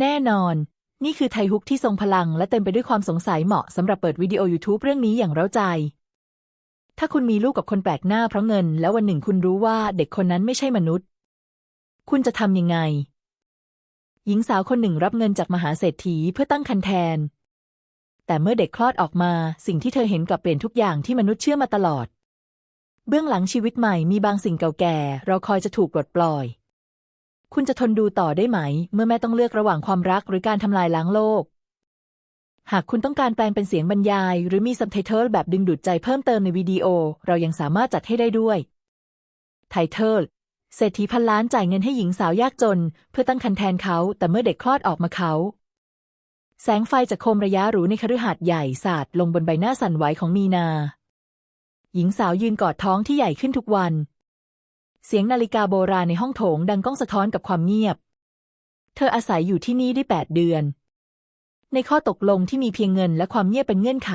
แน่นอน นี่คือไทฮุกที่ทรงพลังและเต็มไปด้วยความสงสัยเหมาะสำหรับเปิดวิดีโอ YouTube เรื่องนี้อย่างเร้าใจ ถ้าคุณมีลูกกับคนแปลกหน้าเพราะเงิน แล้ววันหนึ่งคุณรู้ว่าเด็กคนนั้นไม่ใช่มนุษย์ คุณจะทำยังไง หญิงสาวคนหนึ่งรับเงินจากมหาเศรษฐีเพื่อตั้งคันแทน แต่เมื่อเด็กคลอดออกมาสิ่งที่เธอเห็นกลับเปลี่ยนทุกอย่างที่มนุษย์เชื่อมาตลอด เบื้องหลังชีวิตใหม่มีบางสิ่งเก่าแก่ เราคอยจะถูกปลดปล่อย คุณจะทนดูต่อได้ไหม เมื่อแม่ต้องเลือกระหว่างความรักหรือการทำลายล้างโลก หากคุณต้องการแปลงเป็นเสียงบรรยาย หรือมีซับไตเติลแบบดึงดูดใจเพิ่มเติมในวิดีโอ เรายังสามารถจัดให้ได้ด้วยไทเทิลเศรษฐีพันล้านจ่ายเงินให้หญิงสาวยากจน เพื่อตั้งคันแทนเขา แต่เมื่อเด็กคลอดออกมาเขา แสงไฟจากโคมระยะหรูในคฤหาสน์ใหญ่สาดลงบนใบหน้าสั่นไหวของมีนา หญิงสาวยืนกอดท้องที่ใหญ่ขึ้นทุกวัน เสียงนาฬิกาโบราณในห้องโถงดังก้องสะท้อนกับความเงียบ เธออาศัยอยู่ที่นี่ได้แปดเดือน ในข้อตกลงที่มีเพียงเงินและความเงียบเป็นเงื่อนไข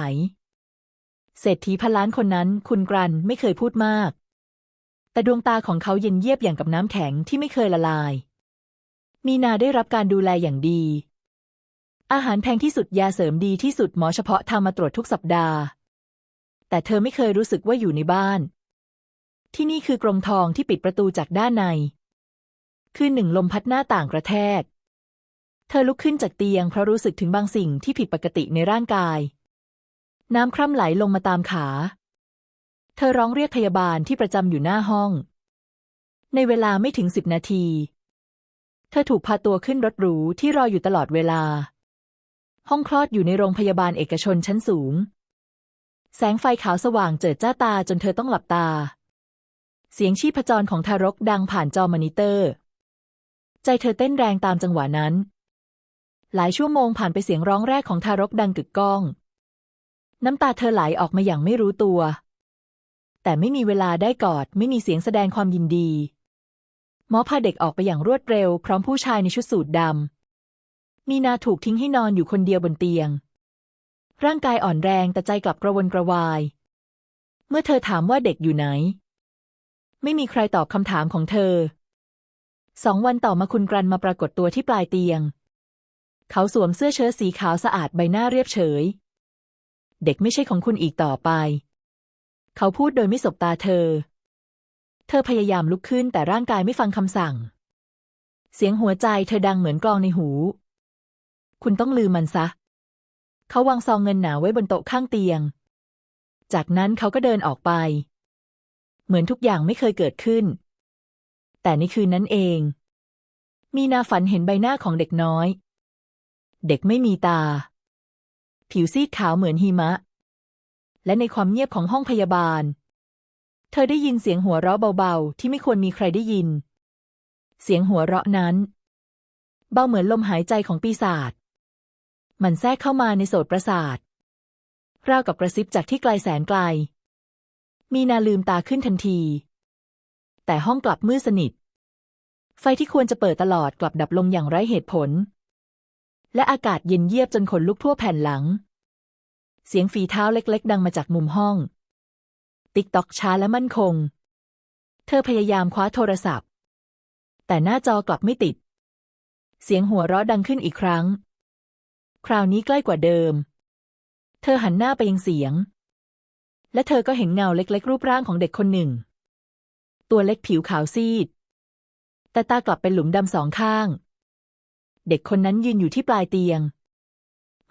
เศรษฐีพันล้านคนนั้น คุณกรันไม่เคยพูดมาก แต่ดวงตาของเขาเย็นเยียบอย่างกับน้ำแข็งที่ไม่เคยละลาย มีนาได้รับการดูแลอย่างดี อาหารแพงที่สุดยาเสริมดีที่สุดหมอเฉพาะทำมาตรวจทุกสัปดาห์ แต่เธอไม่เคยรู้สึกว่าอยู่ในบ้าน ที่นี่คือกรงทองที่ปิดประตูจากด้านใน คืนหนึ่งลมพัดหน้าต่างกระแทก เธอลุกขึ้นจากเตียงเพราะรู้สึกถึงบางสิ่งที่ผิดปกติในร่างกาย น้ำคร่ำไหลลงมาตามขา เธอร้องเรียกพยาบาลที่ประจำอยู่หน้าห้อง ในเวลาไม่ถึงสิบนาที เธอถูกพาตัวขึ้นรถหรูที่รออยู่ตลอดเวลา ห้องคลอดอยู่ในโรงพยาบาลเอกชนชั้นสูง แสงไฟขาวสว่างเจิดจ้าตาจนเธอต้องหลับตา เสียงชีพจรของทารกดังผ่านจอมอนิเตอร์ ใจเธอเต้นแรงตามจังหวะนั้น หลายชั่วโมงผ่านไปเสียงร้องแรกของทารกดังกึกก้อง น้ำตาเธอไหลออกมาอย่างไม่รู้ตัว แต่ไม่มีเวลาได้กอด ไม่มีเสียงแสดงความยินดี หมอพาเด็กออกไปอย่างรวดเร็ว พร้อมผู้ชายในชุดสูทดำมีนาถูกทิ้งให้นอนอยู่คนเดียวบนเตียง ร่างกายอ่อนแรงแต่ใจกลับกระวนกระวาย เมื่อเธอถามว่าเด็กอยู่ไหน ไม่มีใครตอบคำถามของเธอ สองวันต่อมาคุณกรันมาปรากฏตัวที่ปลายเตียง เขาสวมเสื้อเชิ้ตสีขาวสะอาดใบหน้าเรียบเฉย เด็กไม่ใช่ของคุณอีกต่อไป เขาพูดโดยไม่สบตาเธอ เธอพยายามลุกขึ้นแต่ร่างกายไม่ฟังคำสั่ง เสียงหัวใจเธอดังเหมือนกลองในหู คุณต้องลืมมันซะ เขาวางซองเงินหนาไว้บนโต๊ะข้างเตียง จากนั้นเขาก็เดินออกไป เหมือนทุกอย่างไม่เคยเกิดขึ้น แต่ในคืนนั้นเอง มีนาฝันเห็นใบหน้าของเด็กน้อย เด็กไม่มีตา ผิวซีดขาวเหมือนหิมะ และในความเงียบของห้องพยาบาล เธอได้ยินเสียงหัวเราะเบาๆ ที่ไม่ควรมีใครได้ยิน เสียงหัวเราะนั้น เบาเหมือนลมหายใจของปีศาจมันแทรกเข้ามาในโสตประสาทราวกับกระซิบจากที่ไกลแสนไกล มีนาลืมตาขึ้นทันที แต่ห้องกลับมืดสนิท ไฟที่ควรจะเปิดตลอดกลับดับลงอย่างไร้เหตุผล และอากาศเย็นเยียบจนขนลุกทั่วแผ่นหลัง เสียงฝีเท้าเล็ก ๆ ดังมาจากมุมห้อง ติ๊กตอกช้าและมั่นคง เธอพยายามคว้าโทรศัพท์ แต่หน้าจอกลับไม่ติด เสียงหัวเราะดังขึ้นอีกครั้ง คราวนี้ใกล้กว่าเดิม เธอหันหน้าไปยังเสียง และเธอก็เห็นเงาเล็กๆ รูปร่างของเด็กคนหนึ่ง ตัวเล็กผิวขาวซีด แต่ตากลับเป็นหลุมดำสองข้าง เด็กคนนั้นยืนอยู่ที่ปลายเตียง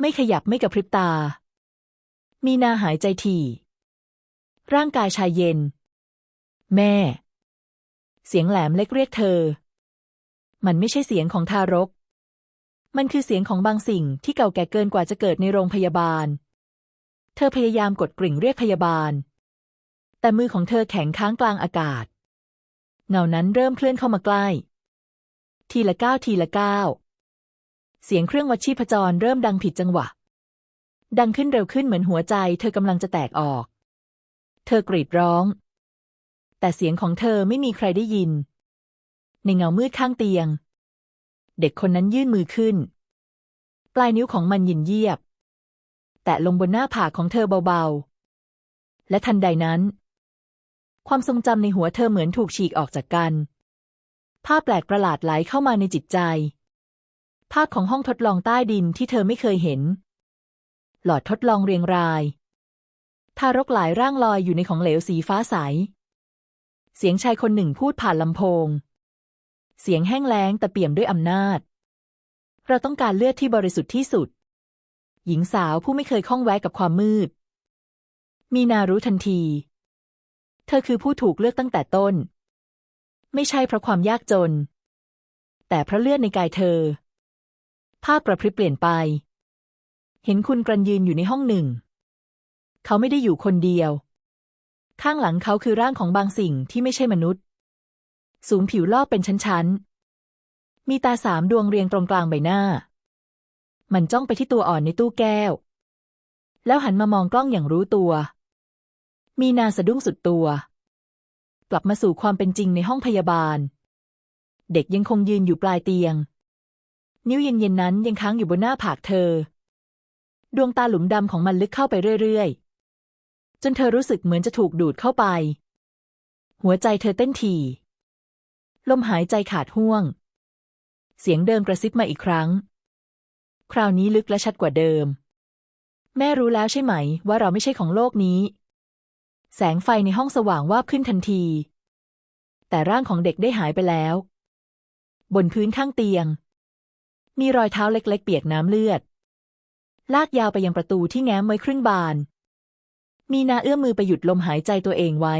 ไม่ขยับไม่กระพริบตา มีนาหายใจถี่ ร่างกายชายเย็น แม่ เสียงแหลมเล็กเรียกเธอ มันไม่ใช่เสียงของทารก มันคือเสียงของบางสิ่งที่เก่าแก่เกินกว่าจะเกิดในโรงพยาบาล ธอพยายามกดกริ่งเรียกพยาบาล แต่มือของเธอแข็งค้างกลางอากาศ เงานั้นเริ่มเคลื่อนเข้ามาใกล้ ทีละก้าวทีละก้าวเสียงเครื่องวัดชีพจรเริ่มดังผิดจังหวะ ดังขึ้นเร็วขึ้นเหมือนหัวใจ เธอกำลังจะแตกออก เธอกรีดร้อง แต่เสียงของเธอไม่มีใครได้ยิน ในเงามืดข้างเตียง เด็กคนนั้นยื่นมือขึ้น ปลายนิ้วของมันยินเยียบะลงบนหน้าผากของเธอเบาๆ และทันใดนั้น ความทรงจำในหัวเธอเหมือนถูกฉีกออกจากกัน ภาพแปลกประหลาดไหลเข้ามาในจิตใจ ภาพของห้องทดลองใต้ดินที่เธอไม่เคยเห็น หลอดทดลองเรียงราย ทารกหลายร่างลอยอยู่ในของเหลวสีฟ้าใส เสียงชายคนหนึ่งพูดผ่านลำโพง เสียงแห้งแล้งแต่เปี่ยมด้วยอำนาจ เราต้องการเลือดที่บริสุทธิ์ที่สุด หญิงสาวผู้ไม่เคยข้องแวะกับความมืด มีนารู้ทันที เธอคือผู้ถูกเลือกตั้งแต่ต้น ไม่ใช่เพราะความยากจน แต่เพราะเลือดในกายเธอ ภาพกระพริบเปลี่ยนไป เห็นคุณกรันยืนอยู่ในห้องหนึ่ง เขาไม่ได้อยู่คนเดียว ข้างหลังเขาคือร่างของบางสิ่งที่ไม่ใช่มนุษย์ สูงผิวลอกเป็นชั้นๆมีตาสามดวงเรียงตรงกลางใบหน้า มันจ้องไปที่ตัวอ่อนในตู้แก้ว แล้วหันมามองกล้องอย่างรู้ตัว มีนาสะดุ้งสุดตัว กลับมาสู่ความเป็นจริงในห้องพยาบาล เด็กยังคงยืนอยู่ปลายเตียง นิ้วเย็นๆนั้นยังค้างอยู่บนหน้าผากเธอ ดวงตาหลุมดำของมันลึกเข้าไปเรื่อยๆ จนเธอรู้สึกเหมือนจะถูกดูดเข้าไป หัวใจเธอเต้นถี่ ลมหายใจขาดห่วง เสียงเดิมกระซิบมาอีกครั้ง คราวนี้ลึกและชัดกว่าเดิม แม่รู้แล้วใช่ไหม ว่าเราไม่ใช่ของโลกนี้ แสงไฟในห้องสว่างวาบขึ้นทันที แต่ร่างของเด็กได้หายไปแล้ว บนพื้นข้างเตียง มีรอยเท้าเล็ก ๆ เปียกน้ำเลือด ลากยาวไปยังประตูที่แง้มไว้ครึ่งบาน มีนาเอื้อมมือไปหยุดลมหายใจตัวเองไว้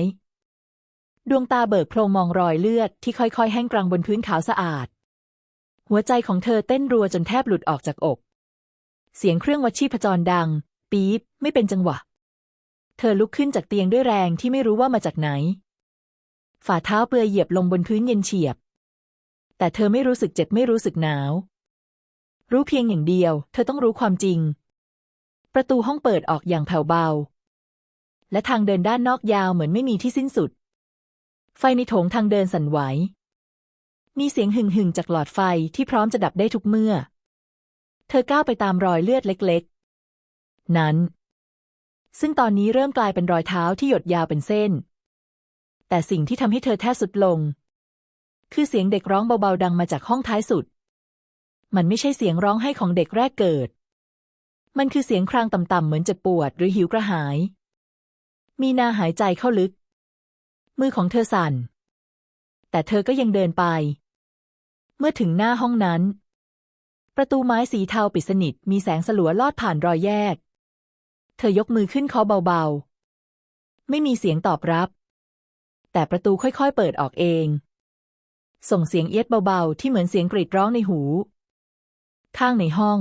ดวงตาเบิกโพรงมองรอยเลือดที่ค่อย ๆ แห้งกรังบนพื้นขาวสะอาด หัวใจของเธอเต้นรัวจนแทบหลุดออกจากอก เสียงเครื่องวัดชีพจรดัง ปี๊บ ไม่เป็นจังหวะ เธอลุกขึ้นจากเตียงด้วยแรงที่ไม่รู้ว่ามาจากไหน ฝ่าเท้าเปลือยเหยียบลงบนพื้นเย็นเฉียบ แต่เธอไม่รู้สึกเจ็บไม่รู้สึกหนาว รู้เพียงอย่างเดียว เธอต้องรู้ความจริง ประตูห้องเปิดออกอย่างแผ่วเบา และทางเดินด้านนอกยาวเหมือนไม่มีที่สิ้นสุด ไฟในโถงทางเดินสั่นไหว มีเสียงหึ่งหึ่งจากหลอดไฟที่พร้อมจะดับได้ทุกเมื่อ เธอก้าวไปตามรอยเลือดเล็กๆ นั้น ซึ่งตอนนี้เริ่มกลายเป็นรอยเท้าที่หยดยาวเป็นเส้น แต่สิ่งที่ทำให้เธอแทบสุดลง คือเสียงเด็กร้องเบาๆดังมาจากห้องท้ายสุด มันไม่ใช่เสียงร้องไห้ของเด็กแรกเกิด มันคือเสียงครางต่ำๆเหมือนเจ็บปวดหรือหิวกระหาย มีนาหายใจเข้าลึก มือของเธอสั่นแต่เธอก็ยังเดินไป เมื่อถึงหน้าห้องนั้น ประตูไม้สีเทาปิดสนิท มีแสงสลัวลอดผ่านรอยแยก เธอยกมือขึ้นเคาะเบาๆ ไม่มีเสียงตอบรับ แต่ประตูค่อยๆเปิดออกเอง ส่งเสียงเอียดเบาๆ ที่เหมือนเสียงกรีดร้องในหู ข้างในห้อง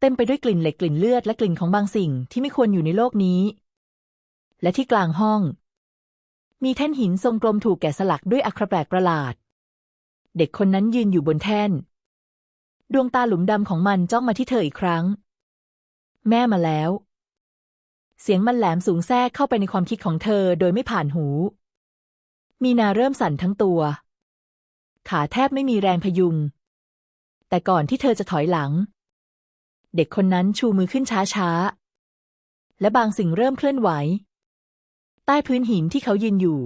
เต็มไปด้วยกลิ่นเหล็กกลิ่นเลือดและกลิ่นของบางสิ่งที่ไม่ควรอยู่ในโลกนี้ และที่กลางห้องมีแท่นหินทรงกลมถูกแกะสลักด้วยอัครแปลกประหลาด เด็กคนนั้นยืนอยู่บนแท่น ดวงตาหลุมดำของมันจ้องมาที่เธออีกครั้ง แม่มาแล้ว เสียงมันแหลมสูงแทรกเข้าไปในความคิดของเธอโดยไม่ผ่านหู มีนาเริ่มสั่นทั้งตัว ขาแทบไม่มีแรงพยุง แต่ก่อนที่เธอจะถอยหลัง เด็กคนนั้นชูมือขึ้นช้าๆ และบางสิ่งเริ่มเคลื่อนไหว ใต้พื้นหินที่เขายืนอยู่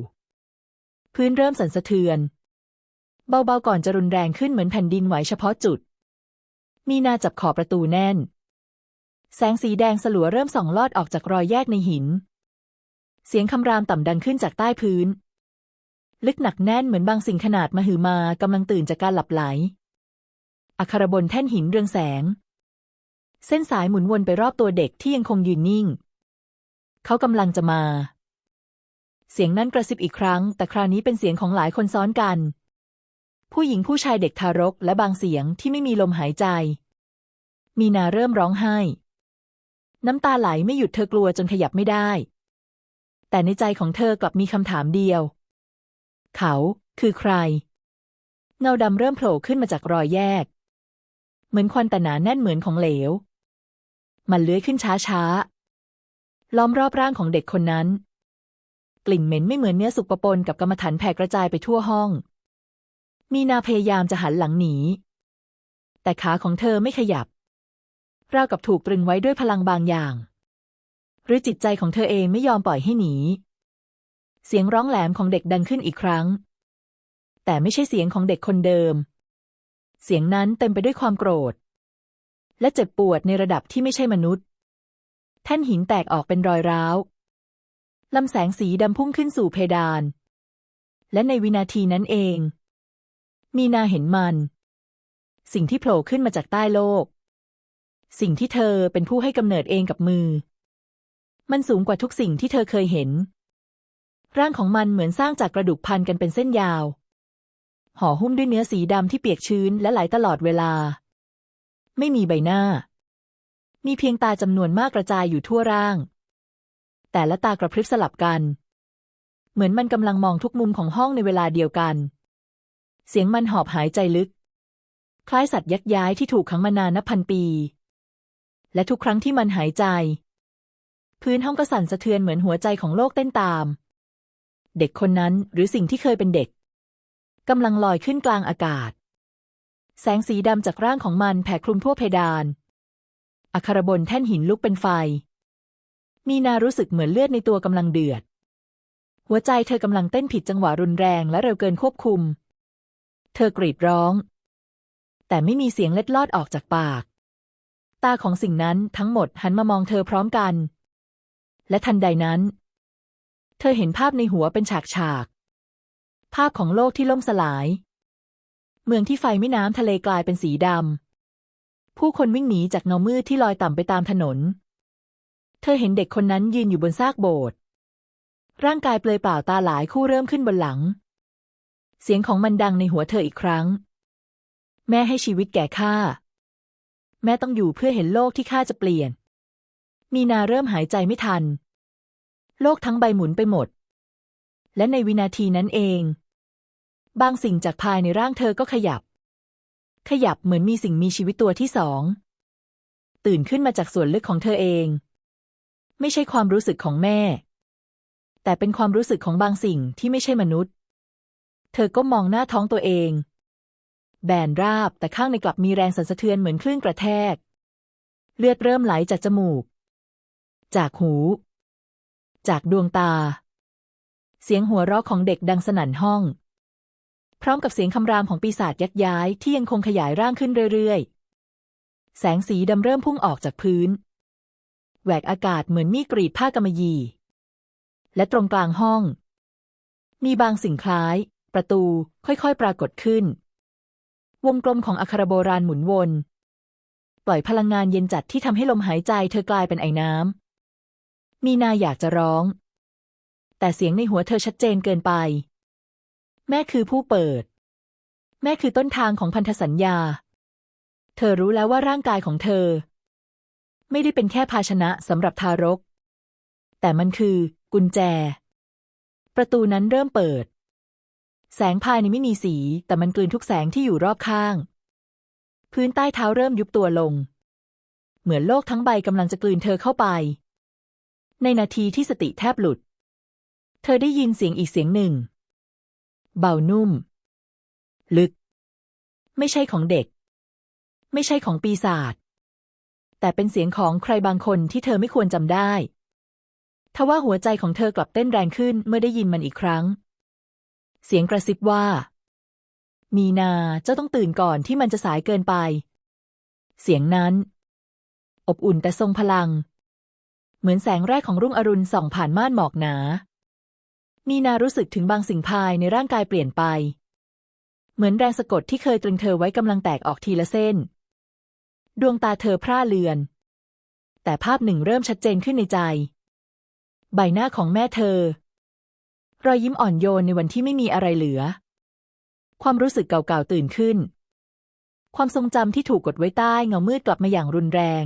พื้นเริ่มสั่นสะเทือน เบาๆก่อนจะรุนแรงขึ้นเหมือนแผ่นดินไหวเฉพาะจุด มีนาจับขอบประตูแน่น แสงสีแดงสลัวเริ่มส่องลอดออกจากรอยแยกในหิน เสียงคำรามต่ำดังขึ้นจากใต้พื้น ลึกหนักแน่นเหมือนบางสิ่งขนาดมหึมากำลังตื่นจากการหลับไหล อัครบนแท่นหินเรืองแสง เส้นสายหมุนวนไปรอบตัวเด็กที่ยังคงยืนนิ่ง เขากำลังจะมา เสียงนั้นกระซิบอีกครั้ง แต่คราวนี้เป็นเสียงของหลายคนซ้อนกัน ผู้หญิงผู้ชายเด็กทารกและบางเสียงที่ไม่มีลมหายใจ มีนาเริ่มร้องไห้ น้ำตาไหลไม่หยุดเธอกลัวจนขยับไม่ได้ แต่ในใจของเธอกลับมีคำถามเดียว เขาคือใคร เงาดำเริ่มโผล่ขึ้นมาจากรอยแยก เหมือนควันแต่หนาแน่นเหมือนของเหลว มันเลื้อยขึ้นช้าๆล้อมรอบร่างของเด็กคนนั้น กลิ่นเหม็นไม่เหมือนเนื้อสุกปะปนกับกรรมฐานแผ่กระจายไปทั่วห้อง มีนาพยายามจะหันหลังหนี แต่ขาของเธอไม่ขยับ ราวกับถูกตรึงไว้ด้วยพลังบางอย่าง หรือจิตใจของเธอเองไม่ยอมปล่อยให้หนี เสียงร้องแหลมของเด็กดังขึ้นอีกครั้ง แต่ไม่ใช่เสียงของเด็กคนเดิม เสียงนั้นเต็มไปด้วยความโกรธ และเจ็บปวดในระดับที่ไม่ใช่มนุษย์ แท่นหินแตกออกเป็นรอยร้าวลำแสงสีดำพุ่งขึ้นสู่เพดาน และในวินาทีนั้นเอง มีนาเห็นมัน สิ่งที่โผล่ขึ้นมาจากใต้โลก สิ่งที่เธอเป็นผู้ให้กำเนิดเองกับมือ มันสูงกว่าทุกสิ่งที่เธอเคยเห็น ร่างของมันเหมือนสร้างจากกระดูกพันกันเป็นเส้นยาว ห่อหุ้มด้วยเนื้อสีดำที่เปียกชื้นและไหลตลอดเวลา ไม่มีใบหน้า มีเพียงตาจำนวนมากกระจายอยู่ทั่วร่าง แต่ละตากระพริบสลับกัน เหมือนมันกำลังมองทุกมุมของห้องในเวลาเดียวกัน เสียงมันหอบหายใจลึก คล้ายสัตว์ยักย้ายที่ถูกขังมานานนับพันปี และทุกครั้งที่มันหายใจ พื้นห้องก็สั่นสะเทือนเหมือนหัวใจของโลกเต้นตาม เด็กคนนั้นหรือสิ่งที่เคยเป็นเด็กกำลังลอยขึ้นกลางอากาศ แสงสีดำจากร่างของมันแผ่คลุมทั่วเพดาน อัครบนแท่นหินลุกเป็นไฟ มีนารู้สึกเหมือนเลือดในตัวกำลังเดือด หัวใจเธอกำลังเต้นผิดจังหวะรุนแรงและเร็วเกินควบคุม เธอกรีดร้อง แต่ไม่มีเสียงเล็ดลอดออกจากปาก ตาของสิ่งนั้นทั้งหมดหันมามองเธอพร้อมกัน และทันใดนั้น เธอเห็นภาพในหัวเป็นฉากฉาก ภาพของโลกที่ล่มสลาย เมืองที่ไฟแม่น้ำทะเลกลายเป็นสีดำ ผู้คนวิ่งหนีจากเงามืดที่ลอยต่ำไปตามถนน เธอเห็นเด็กคนนั้นยืนอยู่บนซากโบสถ์ร่างกายเปลือยเปล่าตาหลายคู่เริ่มขึ้นบนหลัง เสียงของมันดังในหัวเธออีกครั้ง แม่ให้ชีวิตแก่ข้า แม่ต้องอยู่เพื่อเห็นโลกที่ข้าจะเปลี่ยน มีนาเริ่มหายใจไม่ทัน โลกทั้งใบหมุนไปหมด และในวินาทีนั้นเอง บางสิ่งจากภายในร่างเธอก็ขยับ ขยับเหมือนมีสิ่งมีชีวิตตัวที่สอง ตื่นขึ้นมาจากส่วนลึกของเธอเอง ไม่ใช่ความรู้สึกของแม่ แต่เป็นความรู้สึกของบางสิ่งที่ไม่ใช่มนุษย์ เธอก็มองหน้าท้องตัวเอง แบนราบแต่ข้างในกลับมีแรงสั่นสะเทือนเหมือนคลื่นกระแทก เลือดเริ่มไหลจากจมูก จากหู จากดวงตา เสียงหัวเราะของเด็กดังสนั่นห้อง พร้อมกับเสียงคำรามของปีศาจยักย้ายที่ยังคงขยายร่างขึ้นเรื่อยๆ แสงสีดำเริ่มพุ่งออกจากพื้น แหวกอากาศเหมือนมีกรีดผ้ากำมะหยี่และตรงกลางห้อง มีบางสิ่งคล้าย ประตู ค่อยๆ ปรากฏขึ้น วงกลมของอัครโบราณหมุนวน ปล่อยพลังงานเย็นจัดที่ทำให้ลมหายใจเธอกลายเป็นไอน้ำ มีนาอยากจะร้อง แต่เสียงในหัวเธอชัดเจนเกินไป แม่คือผู้เปิด แม่คือต้นทางของพันธสัญญา เธอรู้แล้วว่าร่างกายของเธอ ไม่ได้เป็นแค่ภาชนะสำหรับทารก แต่มันคือ กุญแจ ประตูนั้นเริ่มเปิด แสงภายในไม่มีสี แต่มันกลืนทุกแสงที่อยู่รอบข้าง พื้นใต้เท้าเริ่มยุบตัวลง เหมือนโลกทั้งใบกำลังจะกลืนเธอเข้าไป ในนาทีที่สติแทบหลุด เธอได้ยินเสียงอีกเสียงหนึ่ง เบานุ่ม ลึก ไม่ใช่ของเด็ก ไม่ใช่ของปีศาจแต่เป็นเสียงของใครบางคนที่เธอไม่ควรจำได้ทว่าหัวใจของเธอกลับเต้นแรงขึ้นเมื่อได้ยินมันอีกครั้ง เสียงกระซิบว่า มีนาเจ้าต้องตื่นก่อนที่มันจะสายเกินไป เสียงนั้น อบอุ่นแต่ทรงพลัง เหมือนแสงแรกของรุ่งอรุณส่องผ่านม่านหมอกหนา มีนารู้สึกถึงบางสิ่งภายในร่างกายเปลี่ยนไป เหมือนแรงสะกดที่เคยตรึงเธอไว้กำลังแตกออกทีละเส้น ดวงตาเธอพร่าเลือน แต่ภาพหนึ่งเริ่มชัดเจนขึ้นในใจ ใบหน้าของแม่เธอ รอยยิ้มอ่อนโยนในวันที่ไม่มีอะไรเหลือ ความรู้สึกเก่าๆตื่นขึ้น ความทรงจำที่ถูกกดไว้ใต้เงามืดกลับมาอย่างรุนแรง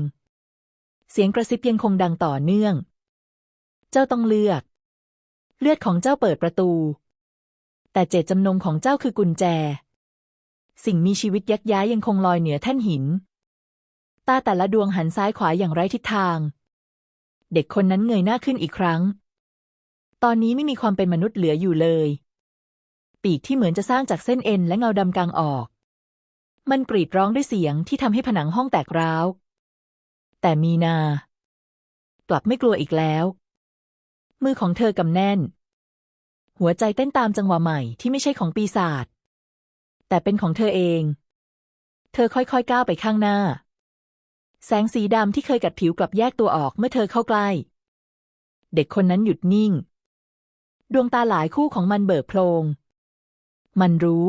เสียงกระซิบยังคงดังต่อเนื่อง เจ้าต้องเลือก เลือดของเจ้าเปิดประตู แต่เจตจำนงของเจ้าคือกุญแจ สิ่งมีชีวิตยักย้ายยังคงลอยเหนือแท่นหิน ตาแต่ละดวงหันซ้ายขวาอย่างไร้ทิศทาง เด็กคนนั้นเงยหน้าขึ้นอีกครั้ง ตอนนี้ไม่มีความเป็นมนุษย์เหลืออยู่เลย ปีกที่เหมือนจะสร้างจากเส้นเอ็นและเงาดำกลางออก มันกรีดร้องด้วยเสียงที่ทำให้ผนังห้องแตกร้าว แต่มีนา กลับไม่กลัวอีกแล้ว มือของเธอกำแน่น หัวใจเต้นตามจังหวะใหม่ที่ไม่ใช่ของปีศาจแต่เป็นของเธอเอง เธอค่อยๆก้าวไปข้างหน้า แสงสีดำที่เคยกัดผิวกลับแยกตัวออกเมื่อเธอเข้าใกล้ เด็กคนนั้นหยุดนิ่ง ดวงตาหลายคู่ของมันเบิกโพลง มันรู้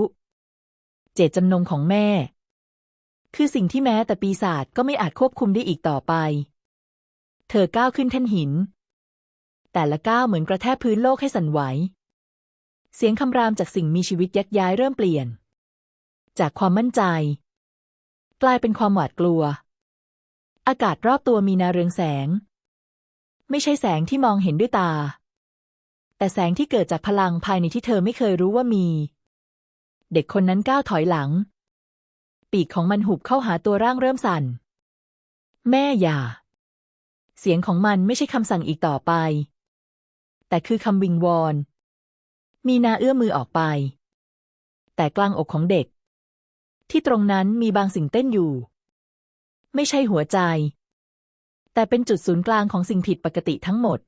เจตจำนงของแม่ คือสิ่งที่แม้แต่ปีศาจก็ไม่อาจควบคุมได้อีกต่อไป เธอก้าวขึ้นแท่นหิน แต่ละก้าวเหมือนกระแทกพื้นโลกให้สั่นไหว เสียงคำรามจากสิ่งมีชีวิตยักย้ายเริ่มเปลี่ยน จากความมั่นใจ กลายเป็นความหวาดกลัว อากาศรอบตัวมีนาเรืองแสง ไม่ใช่แสงที่มองเห็นด้วยตา แต่แสงที่เกิดจากพลังภายในที่เธอไม่เคยรู้ว่ามี เด็กคนนั้นก้าวถอยหลัง ปีกของมันหุบเข้าหาตัวร่างเริ่มสั่น แม่อย่า เสียงของมันไม่ใช่คำสั่งอีกต่อไป แต่คือคำวิงวอน มีนาเอื้อมมือออกไป แต่กลางอกของเด็ก ที่ตรงนั้นมีบางสิ่งเต้นอยู่ ไม่ใช่หัวใจ แต่เป็นจุดศูนย์กลางของสิ่งผิดปกติทั้งหมด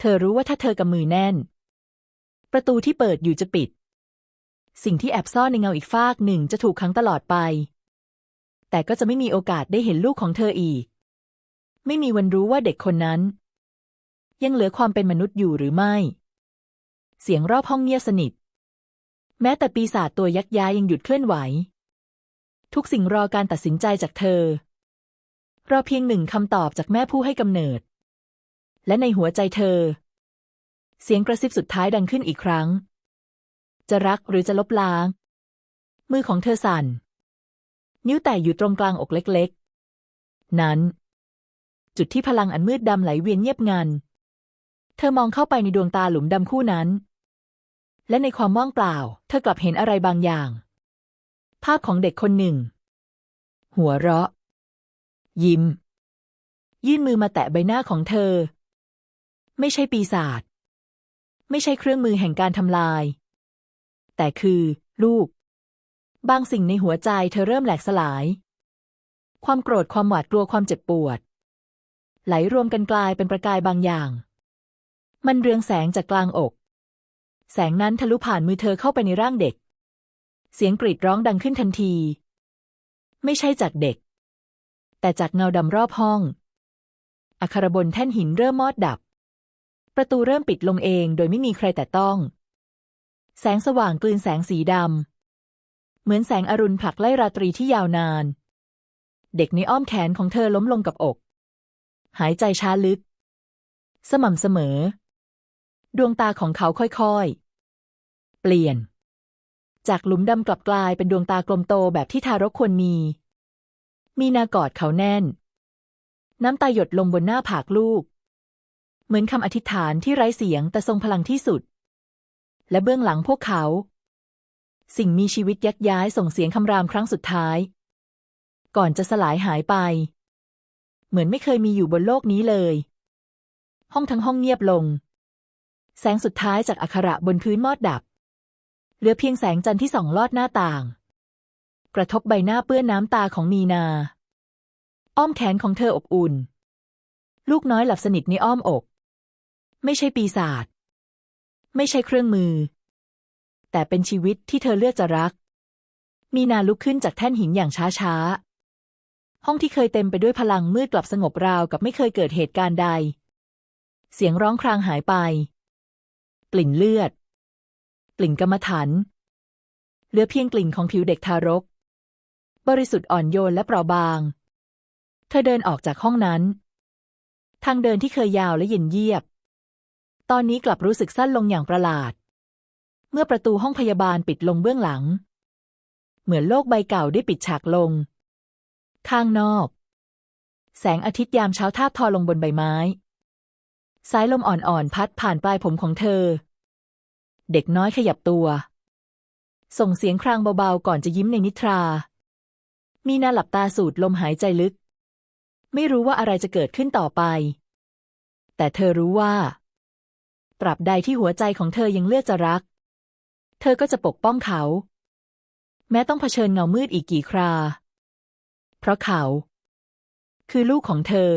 เธอรู้ว่าถ้าเธอกำมือแน่น ประตูที่เปิดอยู่จะปิด สิ่งที่แอบซ่อนในเงาอีกฟากหนึ่งจะถูกขังตลอดไป แต่ก็จะไม่มีโอกาสได้เห็นลูกของเธออีก ไม่มีวันรู้ว่าเด็กคนนั้น ยังเหลือความเป็นมนุษย์อยู่หรือไม่ เสียงรอบห้องเงียบสนิท แม้แต่ปีศาจตัวยักษ์ย้ายยังหยุดเคลื่อนไหว ทุกสิ่งรอการตัดสินใจจากเธอรอเพียงหนึ่งคำตอบจากแม่ผู้ให้กำเนิด และในหัวใจเธอ เสียงกระซิบสุดท้ายดังขึ้นอีกครั้ง จะรักหรือจะลบล้าง มือของเธอสั่น นิ้วแตะอยู่ตรงกลางอกเล็กๆ นั้น จุดที่พลังอันมืดดำไหลเวียนเงียบงัน เธอมองเข้าไปในดวงตาหลุมดำคู่นั้น และในความว่างเปล่า เธอกลับเห็นอะไรบางอย่าง ภาพของเด็กคนหนึ่ง หัวเราะ ยิ้ม ยื่นมือมาแตะใบหน้าของเธอ ไม่ใช่ปีศาจไม่ใช่เครื่องมือแห่งการทำลาย แต่คือ ลูก บางสิ่งในหัวใจเธอเริ่มแหลกสลาย ความโกรธความหวาดกลัวความเจ็บปวด ไหลรวมกันกลายเป็นประกายบางอย่าง มันเรืองแสงจากกลางอก แสงนั้นทะลุผ่านมือเธอเข้าไปในร่างเด็ก เสียงกรีดร้องดังขึ้นทันที ไม่ใช่จากเด็ก แต่จากเงาดำรอบห้อง อัครบนแท่นหินเริ่มมอดดับ ประตูเริ่มปิดลงเองโดยไม่มีใครแต่ต้อง แสงสว่างกลืนแสงสีดำ เหมือนแสงอรุณผลักไล่ราตรีที่ยาวนาน เด็กในอ้อมแขนของเธอล้มลงกับอก หายใจช้าลึก สม่ำเสมอ ดวงตาของเขาค่อยๆ เปลี่ยน จากหลุมดำกลับกลายเป็นดวงตากลมโตแบบที่ทารกควรมี มีนากอดเขาแน่น น้ำตาหยดลงบนหน้าผากลูก เหมือนคำอธิษฐานที่ไร้เสียงแต่ทรงพลังที่สุด และเบื้องหลังพวกเขา สิ่งมีชีวิตยักย้ายส่งเสียงคำรามครั้งสุดท้าย ก่อนจะสลายหายไป เหมือนไม่เคยมีอยู่บนโลกนี้เลย ห้องทั้งห้องเงียบลง แสงสุดท้ายจากอักขระบนพื้นมอดดับ เหลือเพียงแสงจันทร์ที่ส่องลอดหน้าต่าง กระทบใบหน้าเปื้อนน้ำตาของมีนา อ้อมแขนของเธออบอุ่นลูกน้อยหลับสนิทในอ้อมอก ไม่ใช่ปีศาจไม่ใช่เครื่องมือ แต่เป็นชีวิตที่เธอเลือกจะรัก มีนาลุกขึ้นจากแท่นหินอย่างช้าๆห้องที่เคยเต็มไปด้วยพลังมืดกลับสงบราวกับไม่เคยเกิดเหตุการณ์ใด เสียงร้องครางหายไป กลิ่นเลือด กลิ่นกรรมฐานเหลือเพียงกลิ่นของผิวเด็กทารก บริสุทธิ์อ่อนโยนและเปราะบาง เธอเดินออกจากห้องนั้น ทางเดินที่เคยยาวและเย็นเยียบ ตอนนี้กลับรู้สึกสั้นลงอย่างประหลาด เมื่อประตูห้องพยาบาลปิดลงเบื้องหลัง เหมือนโลกใบเก่าได้ปิดฉากลง ข้างนอก แสงอาทิตย์ยามเช้าทาบทอลงบนใบไม้ สายลมอ่อนๆพัดผ่านปลายผมของเธอ เด็กน้อยขยับตัว ส่งเสียงครางเบาๆก่อนจะยิ้มในนิทรา มีนาหลับตาสูดลมหายใจลึก ไม่รู้ว่าอะไรจะเกิดขึ้นต่อไป แต่เธอรู้ว่า ตราบใดที่หัวใจของเธอยังเลือกจะรัก เธอก็จะปกป้องเขา แม้ต้องเผชิญเงามืดอีกกี่ครา เพราะเขา คือลูกของเธอ